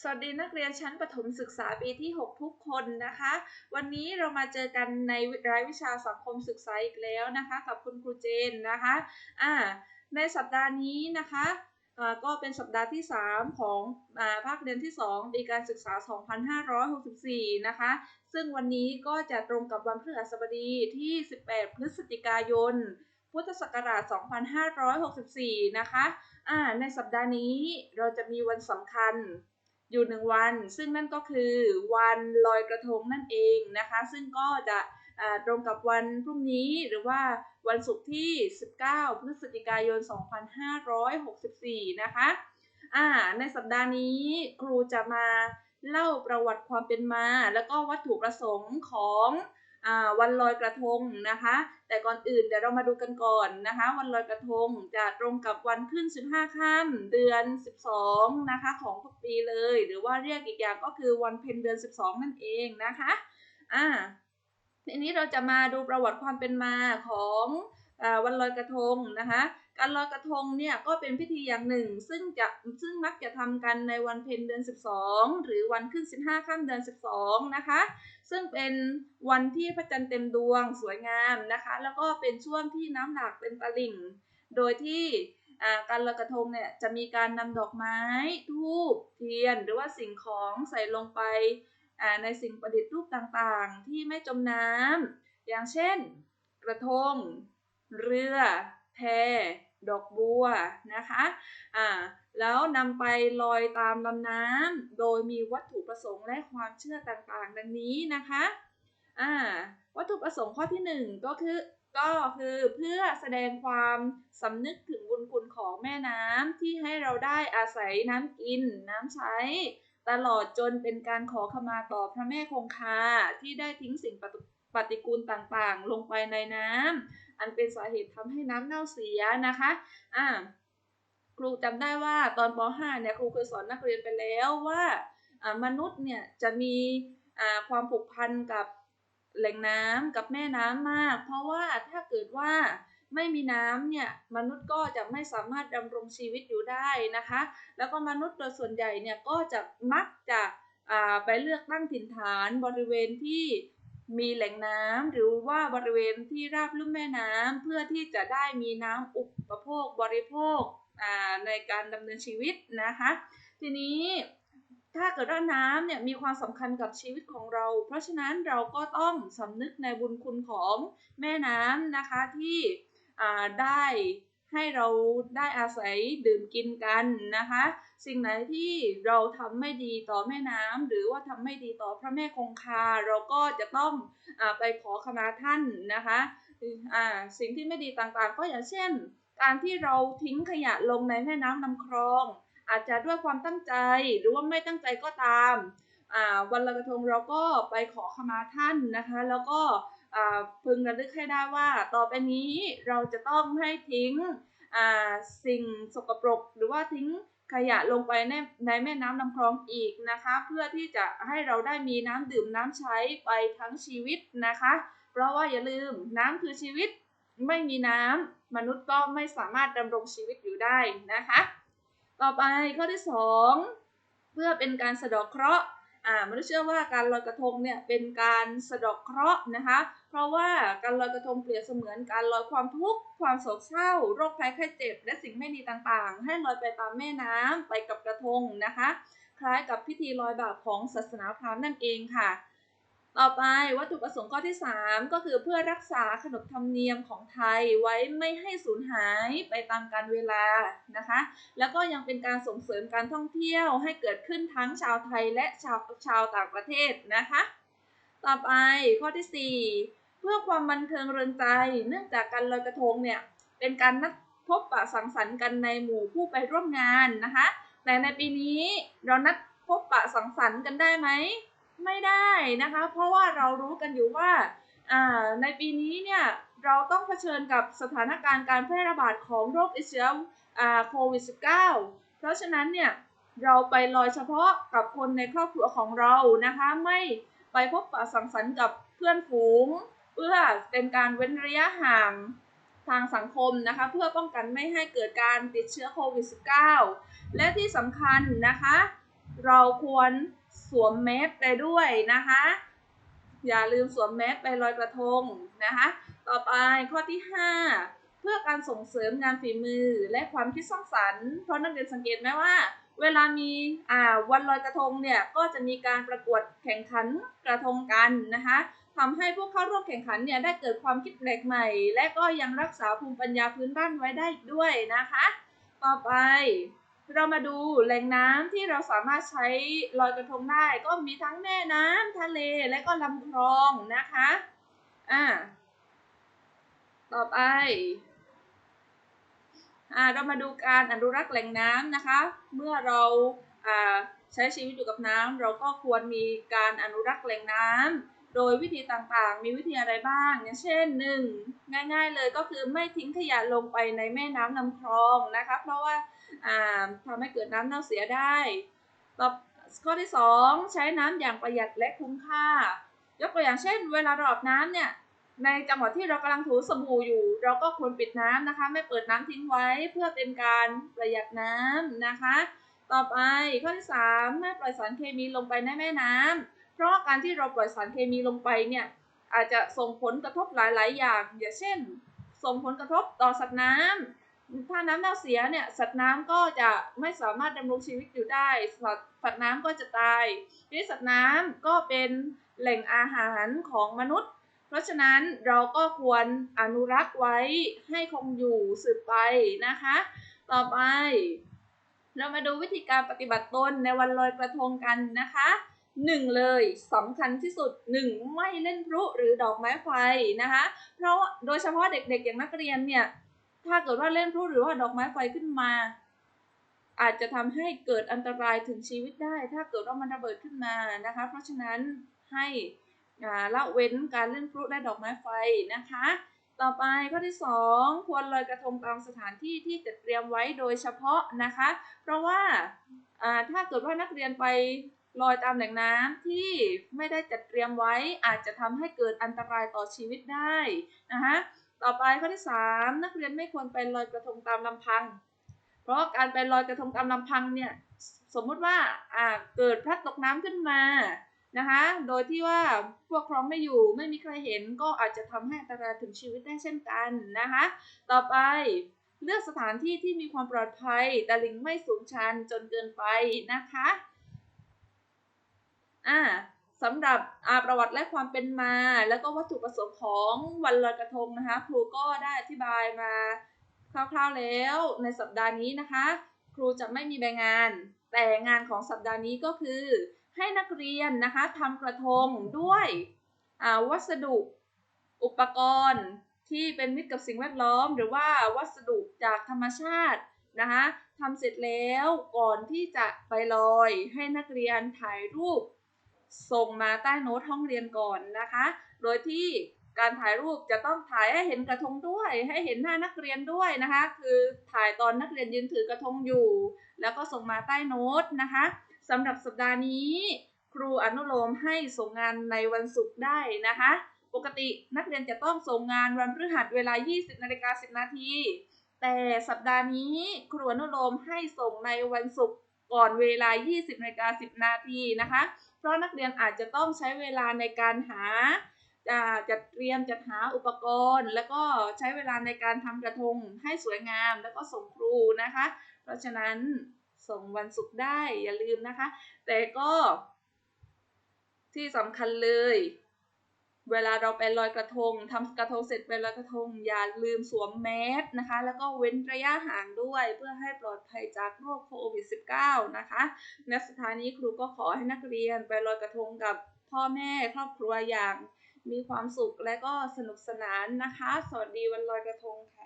สวัสดีนักเรียนชั้นประถมศึกษาปีที่ 6 ทุกคนนะคะ วันนี้เรามาเจอกันในรายวิชาสังคมศึกษาอีกแล้วนะคะ กับคุณครูเจนนะคะอ่าในสัปดาห์นี้นะคะอ่าก็เป็นสัปดาห์ที่ 3 ของอ่าภาคเรียนที่ 2 ปีการศึกษา 2564 นะคะ ซึ่งวันนี้ก็จะตรงกับวันพฤหัสบดีที่ 18 พฤศจิกายน พุทธศักราช 2564 นะคะอ่าในสัปดาห์นี้เราจะมีวันสำคัญ อยู่หนึ่งวัน ซึ่งนั่นก็คือวันลอยกระทงนั่นเองนะคะ ซึ่งก็จะตรงกับวันพรุ่งนี้หรือว่าวันศุกร์ที่ 19 พฤศจิกายน 2564 นะคะอ่าในสัปดาห์นี้ครูจะมาเล่าประวัติความเป็นมา แล้วก็วัตถุประสงค์ของ วันลอยกระทงนะคะ แต่ก่อนอื่นเดี๋ยวเรามาดูกันก่อนนะคะ วันลอยกระทงจะตรงกับวันขึ้น 15ค่ำเดือน 12 นะคะ ของทุกปีเลย หรือว่าเรียกอีกอย่างก็คือวันเพ็ญเดือน 12 นั่นเองนะคะอ่าทีนี้เราจะมาดูประวัติความเป็นมาของอวันลอยกระทงนะคะ การลอยกระทงเนี่ยก็เป็นพิธีอย่างหนึ่ง ซึ่งจะซึ่งมักจะทำกันในวันเพ็ญเดือน 12 หรือวันขึ้น 15ค่ำเดือน 12 นะคะ ซึ่งเป็นวันที่พระจันทร์เต็มดวงสวยงามนะคะ แล้วก็เป็นช่วงที่น้ำหลากเป็นตลิ่ง โดยที่การลอยกระทงเนี่ยจะมีการนำดอกไม้ทูบเทียน หรือว่าสิ่งของใส่ลงไปในสิ่งประดิษฐ์รูปต่างๆ ที่ไม่จมน้ำอย่างเช่น กระทง เรือ แพ ดอกบัวนะคะอ่าแล้วนำไปลอยตามลำน้ำโดยมีวัตถุประสงค์และความเชื่อต่างๆ ดังนี้นะคะอ่าวัตถุประสงค์ข้อที่ 1 ก็คือก็คือเพื่อแสดงความสำนึกถึงบุญคุณของแม่น้ำที่ให้เราได้อาศัยน้ำกินน้ำใช้ ตลอดจนเป็นการขอขมาต่อพระแม่คงคาที่ได้ทิ้งสิ่งปฏิ ฏิกูลต่างๆ ลงไปในน้ำอันเป็นสาเหตุทำให้น้ำเน่าเสียนะคะอ่าครูจำได้ว่าตอนป .5 เนี่ยครูเคยสอนนักเรียนไปแล้วว่ามนุษย์เนี่ยจะมีความผูกพันกับแหล่งน้ำกับแม่น้ำมาก เพราะว่าถ้าเกิดว่าไม่มีน้ำเนี่ยมนุษย์ก็จะไม่สามารถดำรงชีวิตอยู่ได้นะคะ แล้วก็มนุษย์โดยส่วนใหญ่เนี่ยก็จะมักจะไปเลือกตั้งถิ่นฐานบริเวณที่ มีแหล่งน้ำหรือว่าบริเวณที่ราบลุ่มแม่น้ำเพื่อที่จะได้มีน้ำอุปโภคบริโภคในการดำเนินชีวิตนะคะ ทีนี้ถ้าเกิดว่าน้ำเนี่ยมีความสำคัญกับชีวิตของเรา เพราะฉะนั้นเราก็ต้องสำนึกในบุญคุณของแม่น้ำนะคะที่ได้ ให้เราได้อาศัยดื่มกินกันนะคะ สิ่งไหนที่เราทำไม่ดีต่อแม่น้ำหรือว่าทำไม่ดีต่อพระแม่คงคา เราก็จะต้องอไปขอขมาท่านนะคะสิ่งที่ไม่ดีต่างๆ ก็อย่างเช่น การที่เราทิ้งขยะลงในแม่น้ำลำคลอง อาจจะด้วยความตั้งใจหรือว่าไม่ตั้งใจก็ตามวันลอยกระทงเราก็ไปขอขมาท่านนะคะ แล้วก็ พึงระลึกให้ได้ว่า ต่อไปนี้เราจะต้องให้ทิ้งสิ่งสกปรก หรือว่าทิ้งขยะลงไปในในแม่น้ำลำคลองอีกนะคะ เพื่อที่จะให้เราได้มีน้ำดื่มน้ำใช้ไปทั้งชีวิตนะคะ เพราะว่าอย่าลืมน้ำคือชีวิตไม่มีน้ำมนุษย์ก็ไม่สามารถดำรงชีวิตอยู่ได้นะคะ ต่อไปข้อที่ 2 เพื่อเป็นการสะดอกเคราะห์ อ่ามนุษย์เชื่อว่าการลอยกระทงเนี่ยเป็นการสะดอกเคราะห์นะคะ เพราะว่าการลอยกระทงเปรียบเสมือนการลอยความทุกข์ความโศกเศร้า โรคภัยไข้เจ็บ และสิ่งไม่ดีต่างๆ ให้ลอยไปตามแม่น้ำไปกับกระทงนะคะ คล้ายกับพิธีลอยบาปของศาสนาพราหมณ์นั่นเองค่ะ ต่อไปวัตถุประสงค์ข้อที่ 3 ก็คือเพื่อรักษาขนบธรรมเนียมของไทยไว้ไม่ให้สูญหายไปตามกาลเวลานะคะ แล้วก็ยังเป็นการส่งเสริมการท่องเที่ยวให้เกิดขึ้นทั้งชาวไทยและชาวชาวต่างประเทศนะคะ ต่อไปข้อที่ 4 เพื่อความบันเทิงเริงใจ เนื่องจากการลอยกระทงเนี่ยเป็นการนัดพบปะสังสรรค์กันในหมู่ผู้ไปร่วมงานนะคะ แต่ในปีนี้เรานัดพบปะสังสรรค์กันได้ไหม ไม่ได้นะคะ เพราะว่าเรารู้กันอยู่ว่าในปีนี้เนี่ยเราต้องเผชิญกับสถานการณ์การแพร่ระบาดของโรคติดเชื้อโควิด -19 เพราะฉะนั้นเนี่ยเราไปลอยเฉพาะกับคนในครอบครัวของเรานะคะ ไม่ไปพบปะสังสรรค์กับเพื่อนฝูง เพื่อเป็นการเว้นระยะห่างทางสังคมนะคะ เพื่อป้องกันไม่ให้เกิดการติดเชื้อโควิด -19 และที่สำคัญนะคะ เราควร สวมแมสไปด้วยนะคะ อย่าลืมสวมแมสไปลอยกระทงนะคะ ต่อไปข้อที่ 5 เพื่อการส่งเสริมงานฝีมือและความคิดสร้างสรรค์เพราะนักเรียนสังเกตไหมว่า เวลามีอ่าวันลอยกระทงเนี่ยก็จะมีการประกวดแข่งขันกระทงกันนะคะทำให้ผู้เข้าร่วมแข่งขันเนี่ยได้เกิดความคิดแปลกใหม่ และก็ยังรักษาภูมิปัญญาพื้นบ้านไว้ได้อีกด้วยนะคะ ต่อไป เรามาดูแหล่งน้ำที่เราสามารถใช้ลอยกระทงได้ ก็มีทั้งแม่น้ำทะเลและก็ลำคลองนะคะอ่าต่อไปอ่าเรามาดูการอนุรักษ์แหล่งน้ำนะคะ เมื่อเราอ่าใช้ชีวิตอยู่กับน้ำเราก็ควรมีการอนุรักษ์แหล่งน้ำ โดยวิธีต่างๆ มีวิธีอะไรบ้างอย่างเช่นหนึ่งง่ายๆเลยก็คือไม่ทิ้งขยะลงไปในแม่น้ำลำคลองนะคะ เพราะว่าทำให้เกิดน้ำเน่าเสียได้ต่อข้อที่ 2 ใช้น้ำอย่างประหยัดและคุ้มค่า ยกตัวอย่างเช่น เวลาเราอาบน้ำเนี่ยในจังหวะที่เรากำลังถูสบู่อยู่ เราก็ควรปิดน้ำนะคะ ไม่เปิดน้ำทิ้งไว้เพื่อเป็นการประหยัดน้ำนะคะ ต่อไปข้อที่ 3 ไม่ปล่อยสารเคมีลงไปในแม่น้ำ เพราะการที่เราปล่อยสารเคมีลงไปเนี่ยอาจจะส่งผลกระทบหลาย ๆ อย่าง อย่างเช่น ส่งผลกระทบต่อสัตว์น้ำถ้าน้ำเน่าเสียเนี่ยสัตว์น้ำก็จะไม่สามารถดำรงชีวิตอยู่ได้ สัตว์สัตว์น้ำก็จะตายที่สัตว์น้ำก็เป็นแหล่งอาหารของมนุษย์ เพราะฉะนั้นเราก็ควรอนุรักษ์ไว้ให้คงอยู่สืบไปนะคะ ต่อไป เรามาดูวิธีการปฏิบัติตนในวันลอยกระทงกันนะคะ หนึ่งเลยสำคัญที่สุดหนึ่งไม่เล่นพลุหรือดอกไม้ไฟนะคะเพราะโดยเฉพาะเด็กๆ อย่างนักเรียนเนี่ยถ้าเกิดว่าเล่นพลุหรือว่าดอกไม้ไฟขึ้นมา อาจจะทำให้เกิดอันตรายถึงชีวิตได้ ถ้าเกิดว่ามันระเบิดขึ้นมานะคะ เพราะฉะนั้นให้ละเว้นการเล่นพลุและดอกไม้ไฟนะคะ ต่อไปข้อที่ 2 ควรลอยกระทงตามสถานที่ที่จัดเตรียมไว้โดยเฉพาะนะคะ เพราะว่าถ้าเกิดว่านักเรียนไป ลอยตามแหล่งน้ำที่ไม่ได้จัดเตรียมไว้อาจจะทำให้เกิดอันตรายต่อชีวิตได้นะคะต่อไปข้อที่ 3 นักเรียนไม่ควรไปลอยกระทงตามลำพัง เพราะการไปลอยกระทงตามลำพังเนี่ยสมมุติว่าเกิดพลัดตกน้ำขึ้นมานะคะ โดยที่ว่าพวกครองไม่อยู่ไม่มีใครเห็นก็อาจจะทำให้อันตรายถึงชีวิตได้เช่นกันนะคะ ต่อไปเลือกสถานที่ที่มีความปลอดภัยแต่ลิงไม่สูงชันจนเกินไปนะคะ อ่าสำหรับอาประวัติและความเป็นมา แล้วก็วัตถุประสงค์ของวันลอยกระทงนะคะ ครูก็ได้อธิบายมาคร่าวๆแล้วในสัปดาห์นี้นะคะ ครูจะไม่มีใบงาน แต่งานของสัปดาห์นี้ก็คือ ให้นักเรียนนะคะทำกระทงด้วยวัสดุอุปกรณ์ที่เป็นมิตรกับสิ่งแวดล้อม หรือว่าวัสดุจากธรรมชาตินะคะทำเสร็จแล้วก่อนที่จะไปลอย ให้นักเรียนถ่ายรูป ส่งมาใต้โน้ตห้องเรียนก่อนนะคะ โดยที่การถ่ายรูปจะต้องถ่ายให้เห็นกระทงด้วย ให้เห็นหน้านักเรียนด้วยนะคะ คือถ่ายตอนนักเรียนยืนถือกระทงอยู่ แล้วก็ส่งมาใต้โน้ตนะคะสำหรับสัปดาห์นี้ ครูอนุโลมให้ส่งงานในวันศุกร์ได้นะคะ ปกตินักเรียนจะต้องส่งงานวันพฤหัสเวลา 20นาฬิกา10 นาที แต่สัปดาห์นี้ครูอนุโลมให้ส่งในวันศุกร์ก่อนเวลา 20นาฬิกา10 นาทีนะคะ ราะนักเรียนอาจจะต้องใช้เวลาในการหาจัดเตรียมจัดหาอุปกรณ์ แล้วก็ใช้เวลาในการทำกระทงให้สวยงาม แล้วก็ส่งครูนะคะ เพราะฉะนั้นส่งวันศุกร์ได้อย่าลืมนะคะ แต่ก็ที่สำคัญเลย เวลาเราไปลอยกระทงทำกระทงเสร็จไปลอยกระทง อย่าลืมสวมแมสนะคะ แล้วก็เว้นระยะห่างด้วย เพื่อให้ปลอดภัยจากโรคโควิด -19 นะคะในสุดท้ายนี้ครูก็ขอให้นักเรียนไปลอยกระทงกับพ่อแม่ครอบครัวอย่าง มีความสุขและก็สนุกสนานนะคะ สวัสดีวันลอยกระทงค่ะ